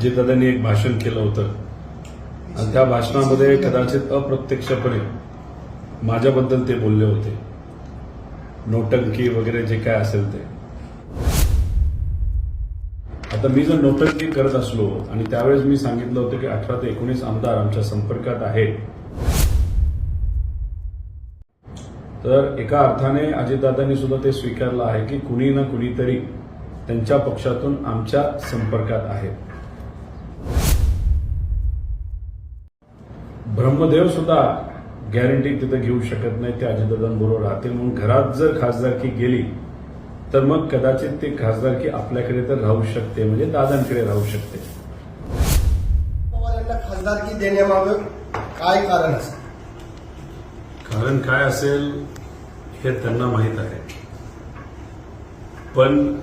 अजितदादांनी एक भाषण केलं होतं. आणि त्या भाषणामध्ये कदाचित अप्रत्यक्षपणे माझ्याबद्दल ते बोलले होते. नोटंकी वगैरे जे काय असेल ते. आता मी जर नोटंकी करत असलो आणि त्यावेळेस मी सांगितलं होतं की अठरा ते एकोणीस आमदार आमच्या संपर्कात आहेत. तर एका अर्थाने अजितदादांनी सुद्धा ते स्वीकारलं आहे की कुणी ना कुणीतरी त्यांच्या पक्षातून आमच्या संपर्कात आहेत. ब्रह्मदेव सुद्धा गॅरंटी तिथं घेऊ शकत नाही ते अजितदादांबरोबर राहतील. म्हणून घरात जर खासदारकी गेली तर मग कदाचित ते खासदारकी आपल्याकडे तर राहू शकते म्हणजे दादांकडे राहू शकते. पवार यांना खासदारकी देण्यामागं काय कारण असेल? कारण काय असेल हे त्यांना माहीत आहे. पण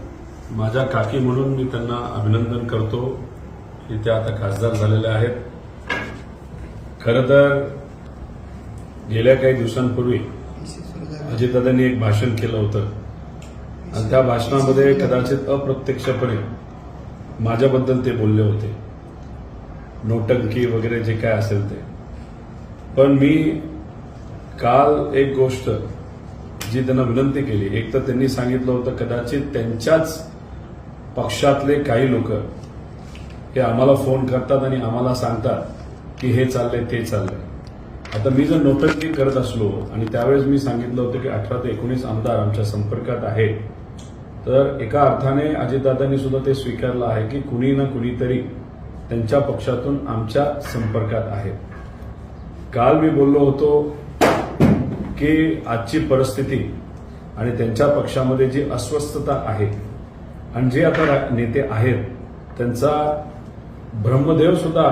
माझ्या काकी म्हणून मी त्यांना अभिनंदन करतो की त्या आता खासदार झालेल्या आहेत. खरं तर गेल्या काही दिवसांपूर्वी अजितदादांनी एक भाषण केलं होतं. आणि त्या भाषणामध्ये कदाचित अप्रत्यक्षपणे माझ्याबद्दल ते बोलले होते. नोटंकी वगैरे जे काय असेल ते. पण मी काल एक गोष्ट जी त्यांना विनंती केली. एक तर त्यांनी सांगितलं होतं कदाचित त्यांच्याच पक्षातले काही लोक हे आम्हाला फोन करतात आणि आम्हाला सांगतात की हे चाललंय ते चाललंय. आता मी जर नोटंकी करत असलो आणि त्यावेळेस मी सांगितलं होतं की अठरा ते एकोणीस आमदार आमच्या संपर्कात आहेत तर एका अर्थाने अजितदादांनी सुद्धा ते स्वीकारलं आहे की कुणी ना कुणीतरी त्यांच्या पक्षातून आमच्या संपर्कात आहेत काल मी बोललो होतो की आजची परिस्थिती आणि त्यांच्या पक्षामध्ये जी अस्वस्थता आहे आणि जे आता नेते आहेत त्यांचा ब्रह्मदेव सुद्धा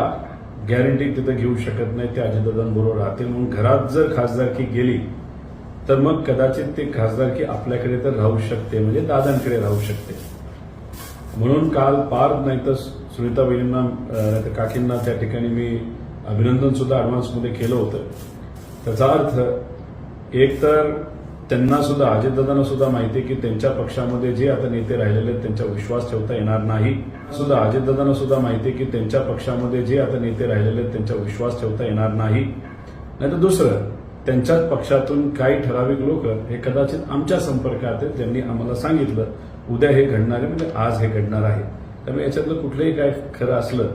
गॅरंटी तिथं घेऊ शकत नाही ते अजितदादांबरोबर राहतील. म्हणून घरात जर खासदारकी गेली तर मग कदाचित ते खासदारकी आपल्याकडे तर राहू शकते म्हणजे दादांकडे राहू शकते. म्हणून काल पार नाही तर सुनीताबाईंना अं, नाहीतर काकींना त्या ठिकाणी मी अभिनंदन सुद्धा ऍडव्हान्समध्ये केलं होतं. त्याचा अर्थ एक तर त्यांना सुद्धा अजितदादांना सुद्धा माहिती आहे की त्यांच्या पक्षामध्ये जे आता नेते राहिलेले आहेत त्यांचा विश्वास ठेवता येणार नाही. सुद्धा अजितदादांना सुद्धा माहिती आहे की त्यांच्या पक्षामध्ये जे आता नेते राहिलेले आहेत त्यांचा विश्वास ठेवता येणार नाही. नाहीतर दुसरं त्यांच्याच पक्षातून काही ठराविक लोक हे कदाचित आमच्या संपर्कात आहेत ज्यांनी आम्हाला सांगितलं उद्या हे घडणार आहे म्हणजे आज हे घडणार आहे. त्यामुळे याच्यातलं कुठलंही काय खरं असलं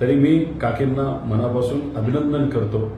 तरी मी काकींना मनापासून अभिनंदन करतो.